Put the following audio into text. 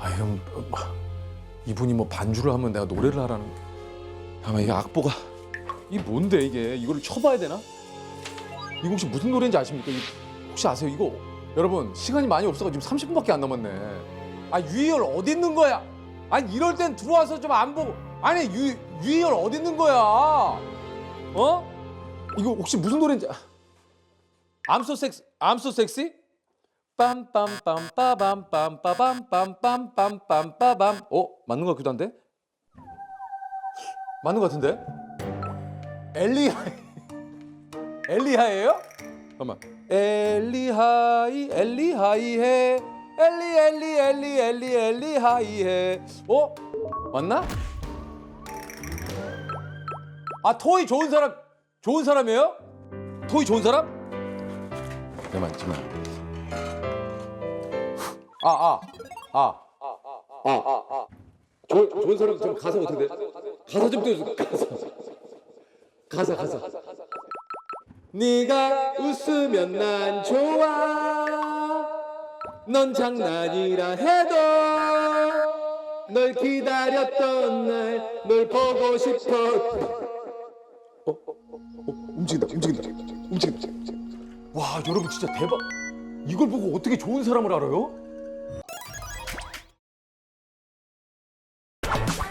아형 이분이 뭐 반주를 하면 내가 노래를 하라는 아마 이게 악보가 이게 뭔데 이게 이거를 쳐봐야 되나? 이거 혹시 무슨 노래인지 아십니까? 혹시 아세요 이거 여러분 시간이 많이 없어가지고 지금 30분밖에 안 남았네 아 유희열 어디 있는 거야? 아니 이럴 땐 들어와서 좀 안 보고 아니 유 유희열 어디 있는 거야? 어? 이거 혹시 무슨 노래인지 I'm so sexy? 빰 빰빰빰빠밤빰빠밤빰빰빰빰빰 어? 맞는 것 같기도 한데? 맞는 것 같은데? 엘리하 엘리하예요? 잠깐만 엘리하이 엘리하이해 엘리 엘리 엘리 엘리 엘리하이해 어? 맞나? 아 토이 좋은 사람 좋은 사람이에요? 토이 좋은 사람? 잠깐만 잠깐만 아, 아, 아, 아, 아, 아. 좋은, 좋은 사람 좀 가사 어떻게 돼? 가사 좀 띄워줘. 가사. 가사, 가사. 네가 웃으면 난 좋아. 넌 장난이라 해도 널 기다렸던 날 널 보고 싶어. 어, 어, 어, 움직인다, 움직인다, 움직인다, 움직인다. 와, 여러분 진짜 대박. 이걸 보고 어떻게 좋은 사람을 알아요? Bye.